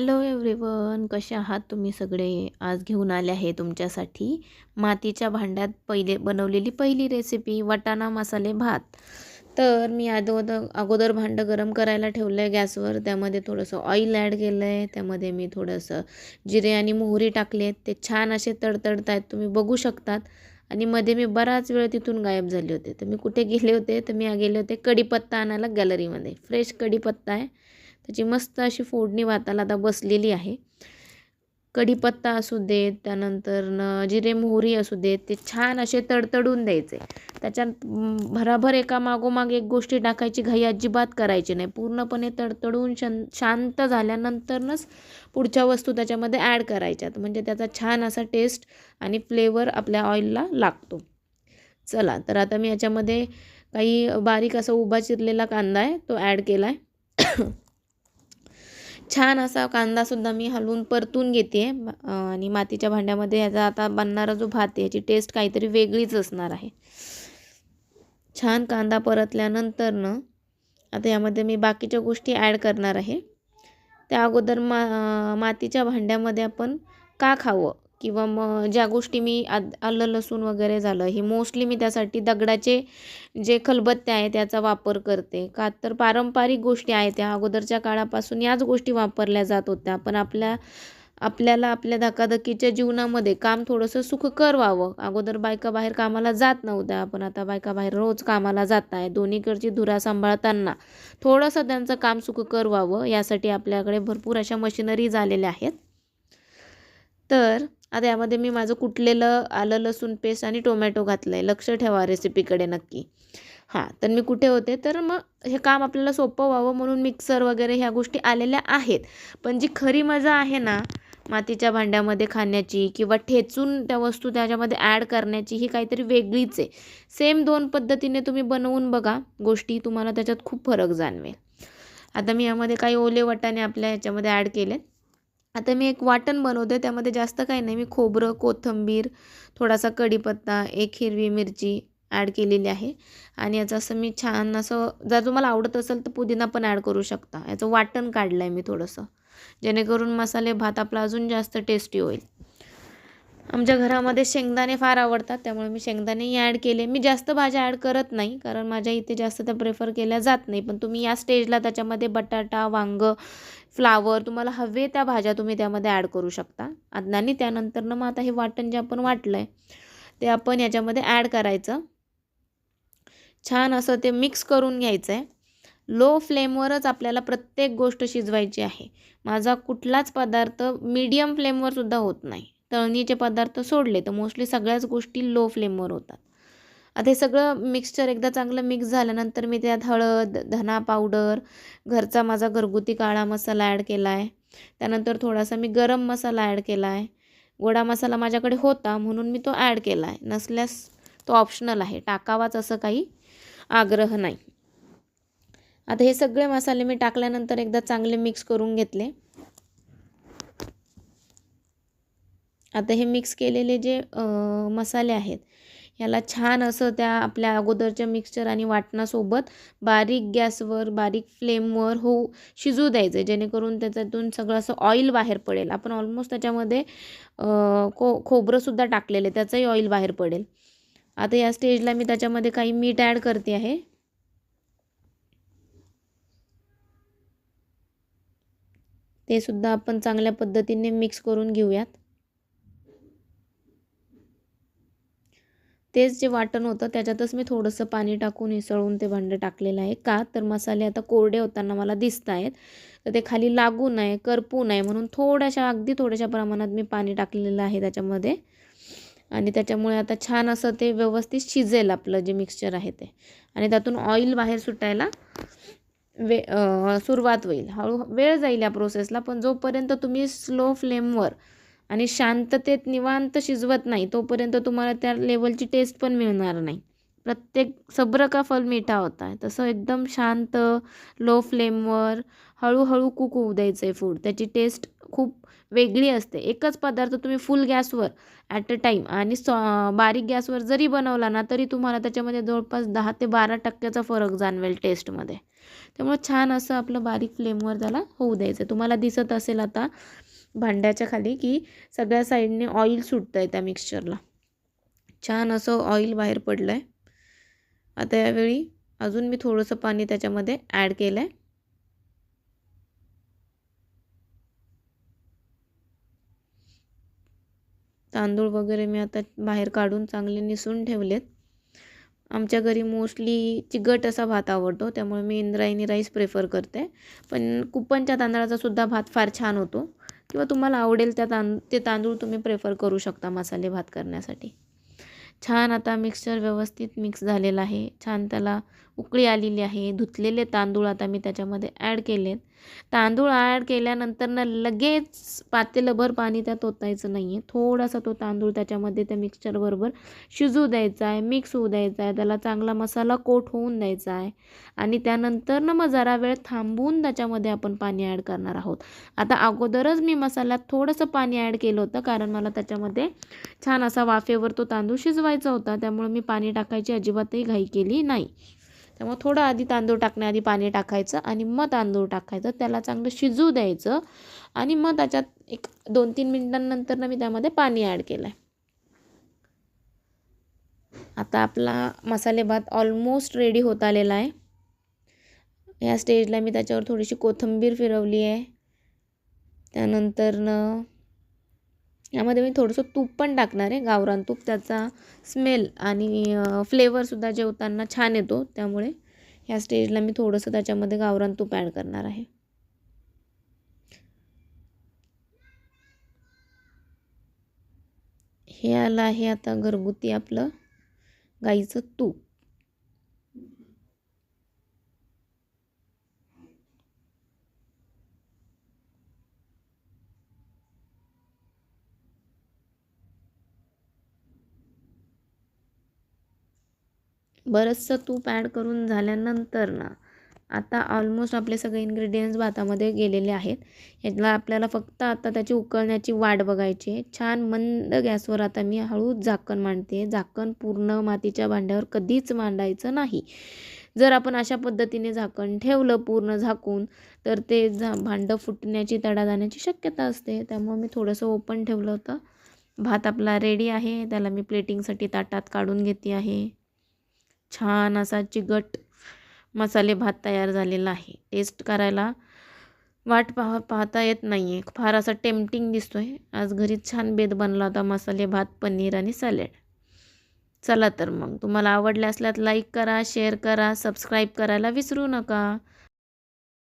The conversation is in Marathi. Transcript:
हॅलो एव्हरीवन कसे आहात तुम्ही सगळे? आज घेऊन आले आहे तुमच्यासाठी मातीच्या भांड्यात पहिले बनवलेली पहिली रेसिपी वाटाणा मसाले भात. तर मी अगोदर अगोदर भांडं गरम करायला ठेवलं आहे गॅसवर त्यामध्ये थोडंसं ऑइल ॲड केलं आहे त्यामध्ये मी थोडंसं जिरे आणि मोहरी टाकले आहेत ते छान असे तडतडत आहेत तुम्ही बघू शकतात. आणि मध्ये मी बराच वेळ तिथून गायब झाले होते. तर मी कुठे गेले होते? तर मी गेले होते कढीपत्ता आणायला गॅलरीमध्ये फ्रेश कढीपत्ता आहे. त्याची मस्त अशी फोडणी भाताला आता बसलेली आहे. कढीपत्ता असू देत त्यानंतर न जिरे मोहरी असू देत ते छान असे तडतडून द्यायचे. त्याच्यात भराभर एका मागोमाग एक गोष्टी टाकायची घाई अजिबात करायची नाही. पूर्णपणे तडतडून शन शांत झाल्यानंतरच पुढच्या वस्तू त्याच्यामध्ये ॲड करायच्यात. म्हणजे त्याचा छान असा टेस्ट आणि फ्लेवर आपल्या ऑइलला लागतो. चला तर आता मी याच्यामध्ये काही बारीक असा उभा चिरलेला कांदा आहे तो ॲड केला आहे छान असा कांदासुद्धा मी हलवून परतून घेते आणि मातीच्या भांड्यामध्ये ह्याचा आता बनणारा जो भात आहे याची टेस्ट काहीतरी वेगळीच असणार आहे. छान कांदा परतल्यानंतरनं आता यामध्ये मी बाकीच्या गोष्टी ॲड करणार आहे. त्या अगोदर मा मातीच्या भांड्यामध्ये आपण का खावं? किंवा मग ज्या गोष्टी मी आद आलं लसूण वगैरे झालं हे मोस्टली मी त्यासाठी दगडाचे जे खलबत्ते आहे त्याचा वापर करते. का तर पारंपरिक गोष्टी आहेत त्या. अगोदरच्या काळापासून याच गोष्टी वापरल्या जात होत्या. पण आपल्या आपल्याला आपल्या धकाधकीच्या जीवनामध्ये काम थोडंसं सुखकर व्हावं. अगोदर बायका बाहेर कामाला जात नव्हत्या. पण आता बायका बाहेर रोज कामाला जात आहे दोन्हीकडची धुरा सांभाळताना थोडंसं त्यांचं काम सुखकर व्हावं. यासाठी आपल्याकडे भरपूर अशा मशिनरी झालेल्या आहेत. तर आता यामध्ये मी माझं कुटलेलं आलं लसूण पेस्ट आणि टोमॅटो घातलं आहे लक्ष ठेवा रेसिपीकडे नक्की. हां तर मी कुठे होते? तर मग हे काम आपल्याला सोपं व्हावं म्हणून मिक्सर वगैरे ह्या गोष्टी आलेल्या आहेत. पण जी खरी मजा आहे ना मातीच्या भांड्यामध्ये खाण्याची किंवा ठेचून त्या वस्तू त्याच्यामध्ये ॲड करण्याची ही काहीतरी वेगळीच आहे. सेम दोन पद्धतीने तुम्ही बनवून बघा गोष्टी तुम्हाला त्याच्यात खूप फरक जाणवेल. आता मी यामध्ये काही ओले वटाणे आपल्या ह्याच्यामध्ये ॲड केलेत. आता मी एक वाटण बनवते त्यामध्ये जास्त काही नाही. मी खोबरं कोथिंबीर थोडासा कढीपत्ता एक हिरवी मिरची ॲड केलेली आहे. आणि याचं असं मी छान असं जर तुम्हाला आवडत असेल तर पुदिना पण ॲड करू शकता. याचं वाटण काढलं आहे मी थोडंसं. जेणेकरून मसाले भात आपला अजून जास्त टेस्टी होईल. आमच्या घरामध्ये शेंगदाणे फार आवडतात त्यामुळे मी शेंगदाणेही ॲड केले. मी जास्त भाज्या ॲड करत नाही कारण माझ्या इथे जास्त त्या प्रेफर केल्या जात नाही. पण तुम्ही या स्टेजला त्याच्यामध्ये बटाटा वांग फ्लावर तुम्हाला हवे त्या भाज्या तुम्ही त्यामध्ये ॲड करू शकता. आणि त्यानंतर मग आता हे वाटण जे आपण वाटलं आहे ते आपण याच्यामध्ये ॲड करायचं. छान असं ते मिक्स करून घ्यायचं आहे लो फ्लेमवरच आपल्याला प्रत्येक गोष्ट शिजवायची आहे. माझा कुठलाच पदार्थ मीडियम फ्लेमवरसुद्धा होत नाही. तळणीचे पदार्थ सोडले तर मोस्टली सगळ्याच गोष्टी लो फ्लेमवर होतात. आता हे सगळं मिक्सचर एकदा चांगलं मिक्स झाल्यानंतर मी त्यात हळद धना पावडर घरचा माझा घरगुती काळा मसाला ॲड केला आहे त्यानंतर थोडासा मी गरम मसाला ॲड केला आहे गोडा मसाला माझ्याकडे होता म्हणून मी तो ॲड केला आहे नसल्यास तो ऑप्शनल आहे. टाकावाच असं काही आग्रह नाही. आता हे सगळे मसाले मी टाकल्यानंतर एकदा चांगले मिक्स करून घेतले. आता हे मिक्स केलेले जे मसाले आहेत याला छान असं त्या आपल्या अगोदरच्या मिक्सचर आणि वाटणासोबत बारीक गॅसवर बारीक फ्लेमवर हो शिजू द्यायचं जेणेकरून त्याच्यातून सगळं असं ऑइल बाहेर पडेल. आपण ऑलमोस्ट त्याच्यामध्ये खो खोबरंसुद्धा टाकलेलं त्याचंही ऑइल बाहेर पडेल. आता या स्टेजला मी त्याच्यामध्ये काही मीठ ॲड करते आहे. ते सुद्धा आपण चांगल्या पद्धतीने मिक्स करून घेऊयात. तेच जे वाटण होतं त्याच्यातच मी थोडंसं पाणी टाकून मिसळून ते भांडं टाकलेलं आहे. का? तर मसाले आता कोरडे होताना मला दिसत आहेत. तर ते खाली लागू नये करपू नये म्हणून थोड्याशा अगदी थोड्याशा प्रमाणात मी पाणी टाकलेलं आहे त्याच्यामध्ये. आणि त्याच्यामुळे आता छान असं ते व्यवस्थित शिजेल आपलं जे मिक्सचर आहे ते. आणि त्यातून ऑइल बाहेर सुटायला वे सुरुवात होईल. हळू वेळ जाईल या प्रोसेसला पण जोपर्यंत तुम्ही स्लो फ्लेमवर आणि शांततेत निवांत शिजवत नाही तोपर्यंत तुम्हाला त्या लेवलची टेस्ट पण मिळणार नाही. प्रत्येक सब्र का फल मिठा होता आहे तसं एकदम शांत लो फ्लेमवर हळूहळू कुक होऊ द्यायचं आहे फूड त्याची टेस्ट खूप वेगळी असते. एकच पदार्थ तुम्ही फुल गॅसवर ॲट अ टाईम आणि सॉ बारीक गॅसवर जरी बनवला ना तरी तुम्हाला त्याच्यामध्ये जवळपास दहा ते बारा टक्क्याचा फरक जाणवेल टेस्टमध्ये त्यामुळे छान असं आपलं बारीक फ्लेमवर त्याला होऊ द्यायचं. तुम्हाला दिसत असेल आता भांड्याच्या खाली की सगळ्या साईडने ऑइल सुटतं आहे त्या मिक्सचरला छान असं ऑइल बाहेर पडलं आहे आता यावेळी अजून मी थोडंसं पाणी त्याच्यामध्ये ॲड केलं आहे तांदूळ वगैरे मी आता बाहेर काढून चांगले निसून ठेवलेत. आमच्या घरी मोस्टली चिकट असा भात आवडतो त्यामुळे मी इंद्रायणी राईस प्रेफर करते. पण कुपनच्या तांदळाचा सुद्धा भात फार छान होतो. किंवा तुम्हाला आवडेल त्या तांद ते तांदूळ तुम्ही प्रेफर करू शकता मसाले भात करण्यासाठी. छान आता मिक्सचर व्यवस्थित मिक्स झालेला आहे. छान त्याला उकळी आलेली आहे धुतलेले तांदूळ आता मी त्याच्यामध्ये ॲड केलेत. तांदूळ ॲड केल्यानंतर ना लगेच पातेलंभर पाणी त्यात ओतायचं नाही आहे थोडासा तो तांदूळ त्याच्यामध्ये त्या मिक्सचरबरोबर शिजू द्यायचा आहे मिक्स होऊ द्यायचा आहे त्याला चांगला मसाला कोट होऊन द्यायचा आहे आणि त्यानंतर ना मग जरा वेळ थांबून त्याच्यामध्ये आपण पाणी ॲड करणार आहोत. आता अगोदरच मी मसाल्यात थोडंसं पाणी ॲड केलं होतं कारण मला त्याच्यामध्ये छान असा वाफेवर तो तांदूळ शिजवायचा होता त्यामुळे मी पाणी टाकायची अजिबातही घाई केली नाही. त्यामुळे थोडं आधी तांदूळ टाकण्याआधी पाणी टाकायचं आणि मग तांदूळ टाकायचं. त्याला चांगलं शिजू द्यायचं आणि मग त्याच्यात एक दोन तीन मिनटांनंतर ना मी त्यामध्ये पाणी ॲड केलं आहे आता आपला मसाले भात ऑलमोस्ट रेडी होत आलेला आहे. या स्टेजला मी त्याच्यावर थोडीशी कोथिंबीर फिरवली आहे. त्यानंतरनं यामध्ये मी थोडंसं तूप पण टाकणार आहे. गावरान तूप त्याचा स्मेल आणि फ्लेवरसुद्धा जेवताना छान येतो. त्यामुळे ह्या स्टेजला मी थोडंसं त्याच्यामध्ये गावरान तूप ॲड करणार आहे. हे आलं आहे आता घरगुती आपलं गाईचं तूप. बरंचसं तूप ॲड करून झाल्यानंतर ना आता ऑलमोस्ट आपले सगळे इन्ग्रेडियंट्स भातामध्ये गेलेले आहेत. याला आपल्याला फक्त आता त्याची उकळण्याची वाट बघायची आहे. छान मंद गॅसवर आता मी हळूच झाकण मांडते झाकण पूर्ण मातीच्या भांड्यावर कधीच मांडायचं नाही. जर आपण अशा पद्धतीने झाकण ठेवलं पूर्ण झाकून तर ते झा भांडं फुटण्याची तडा जाण्याची शक्यता असते. त्यामुळे मी थोडंसं ओपन ठेवलं होतं. भात आपला रेडी आहे. त्याला मी प्लेटिंगसाठी ताटात काढून घेते आहे. छान असा चिकट मसाले भात तयार झालेला आहे. टेस्ट करायला वाट पाह पाहता येत नाही आहे फार असा टेम्पटिंग दिसतो आहे आज घरी छान बेद बनला होता मसाले भात पनीर आणि सॅलेड चला तर मग. तुम्हाला आवडले असल्यात लाईक करा शेअर करा सबस्क्राईब करायला विसरू नका.